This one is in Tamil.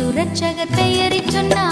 இயேசு ரட்சகர் பெயரை சொன்னால்